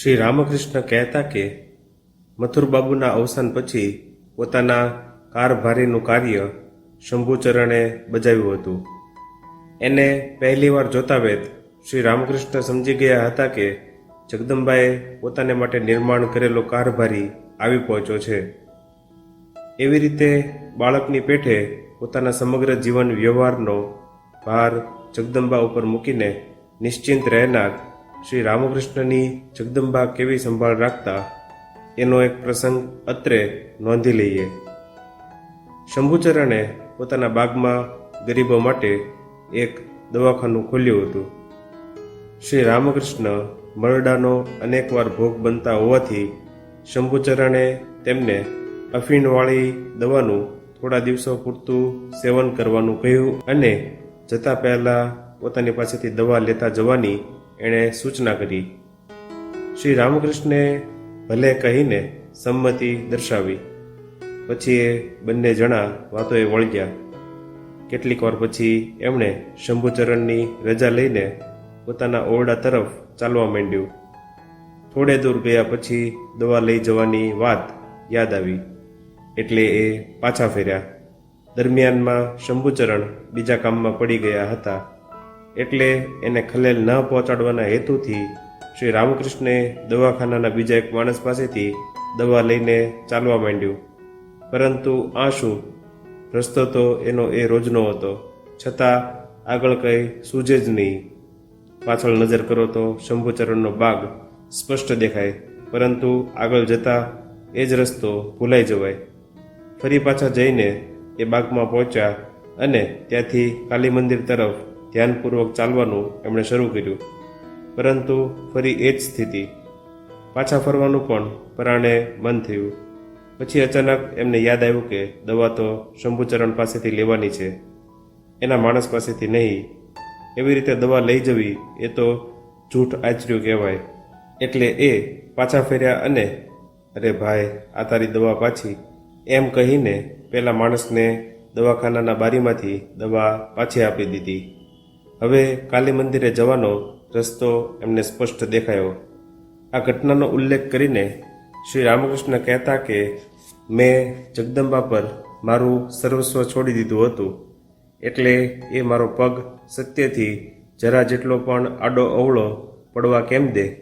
શ્રી રામકૃષ્ણ કહેતા કે, મથુરબાબુના અવસાન પછી પોતાના કારભારીનું કાર્ય શંભુચરણે બજાવ્યું હતું. એને પહેલીવાર જોતા વેત શ્રી રામકૃષ્ણ સમજી ગયા હતા કે, જગદંબાએ પોતાને માટે નિર્માણ કરેલો કારભારી આવી પહોંચ્યો છે. એવી રીતે બાળકની પેઠે પોતાના સમગ્ર જીવન વ્યવહારનો ભાર જગદંબા ઉપર મૂકીને નિશ્ચિંત રહેનાર શ્રી રામકૃષ્ણની જગદંબા કેવી સંભાળ રાખતા એનો એક પ્રસંગ અત્રે નોંધી લઈએ. શંભુચરણે પોતાના બાગમાં ગરીબો માટે એક દવાખાનું ખોલ્યું હતું. શ્રી રામકૃષ્ણ મરડાનો અનેકવાર ભોગ બનતા હોવાથી શંભુચરણે તેમને અફીણવાળી દવાનું થોડા દિવસો પૂરતું સેવન કરવાનું કહ્યું અને જતા પહેલાં પોતાની પાસેથી દવા લેતા જવાની એણે સૂચના કરી. શ્રી રામકૃષ્ણે ભલે કહીને સંમતિ દર્શાવી, પછી એ બંને જણા વાતોએ વળગ્યા. કેટલીક વાર પછી એમણે શંભુચરણની રજા લઈને પોતાના ઓરડા તરફ ચાલવા માંડ્યું. થોડે દૂર ગયા પછી દવા લઈ જવાની વાત યાદ આવી, એટલે એ પાછા ફેર્યા. દરમિયાનમાં શંભુચરણ બીજા કામમાં પડી ગયા હતા. એટલે એને ખલેલ ન પહોંચાડવાના હેતુથી શ્રી રામકૃષ્ણે દવાખાનાના બીજા એક માણસ પાસેથી દવા લઈને ચાલવા માંડ્યું. પરંતુ આ શું? રસ્તો તો એનો એ રોજનો હતો. છતાં આગળ કંઈ સૂઝે જ નહીં. પાછળ નજર કરો તો શંભુચરણનો બાગ સ્પષ્ટ દેખાય. પરંતુ આગળ જતા એ જ રસ્તો ભૂલાઈ જવાય. ફરી પાછા જઈને એ બાગમાં પહોંચ્યા અને ત્યાંથી કાલી મંદિર તરફ ધ્યાનપૂર્વક ચાલવાનું એમણે શરૂ કર્યું. પરંતુ ફરી એ જ સ્થિતિ. પાછા ફરવાનું પણ પરાણે મન થયું. પછી અચાનક એમને યાદ આવ્યું કે દવા તો શંભુચરણ પાસેથી લેવાની છે. એના માણસ પાસેથી નહીં. એવી રીતે દવા લઈ જવી એ તો જૂઠ આચર્યું કહેવાય. એટલે એ પાછા ફેર્યા અને, અરે ભાઈ, આ તારી દવા પાછી. એમ કહીને પેલા માણસને દવાખાનાના બારીમાંથી દવા પાછી આપી દીધી. હવે કાલી મંદિરે જવાનો રસ્તો એમને સ્પષ્ટ દેખાયો. આ ઘટનાનો ઉલ્લેખ કરીને શ્રી રામકૃષ્ણ કહેતા કે, મેં જગદંબા પર મારું સર્વસ્વ છોડી દીધું હતું. એટલે એ મારો પગ સત્યથી જરા જેટલો પણ આડો અવળો પડવા કેમ દે?